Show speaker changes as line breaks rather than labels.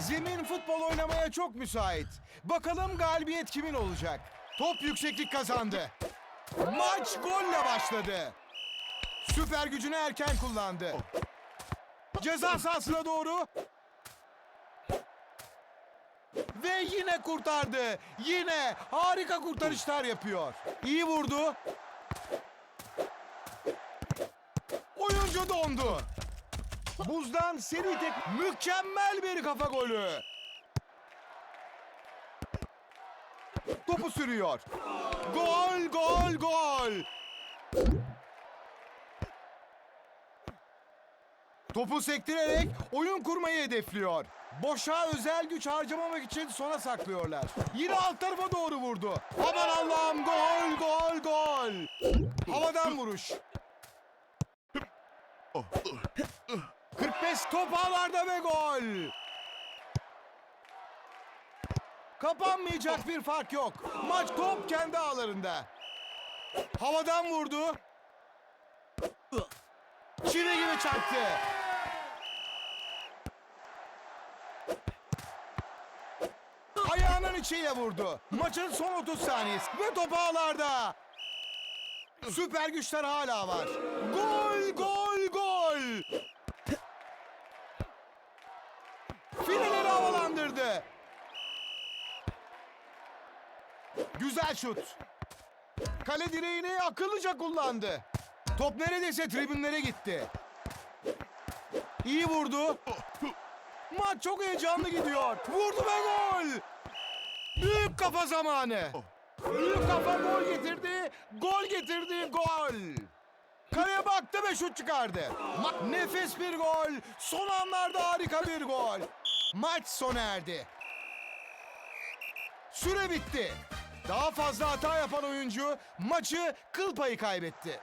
Zemin futbol oynamaya çok müsait. Bakalım galibiyet kimin olacak? Top yükseklik kazandı. Maç golle başladı. Süper gücünü erken kullandı. Ceza sahasına doğru. Ve yine kurtardı. Yine harika kurtarışlar yapıyor. İyi vurdu. Oyuncu dondu. Buzdan seri tek mükemmel bir kafa golü. Topu sürüyor. Gol, gol, gol. Topu sektirerek oyun kurmayı hedefliyor. Boşa özel güç harcamamak için sona saklıyorlar. Yine alt tarafa doğru vurdu. Aman Allah'ım gol, gol, gol. Havadan vuruş. 45 top ağlarda ve gol. Kapanmayacak bir fark yok. Maç top kendi ağlarında. Havadan vurdu. Çivi gibi çaktı. Ayağının içiyle vurdu. Maçın son 30 saniyesi ve top ağlarda. Süper güçler hala var. Gol, gol. Fileleri havalandırdı. Güzel şut. Kale direğini akıllıca kullandı. Top neredeyse tribünlere gitti. İyi vurdu. Maç çok heyecanlı gidiyor. Vurdu ve gol. Büyük kafa zamanı. Büyük kafa gol getirdi. Gol getirdi. Gol. Kaleye baktı ve şut çıkardı. Nefis bir gol. Son anlarda harika bir gol. Maç sona erdi. Süre bitti. Daha fazla hata yapan oyuncu maçı kıl payı kaybetti.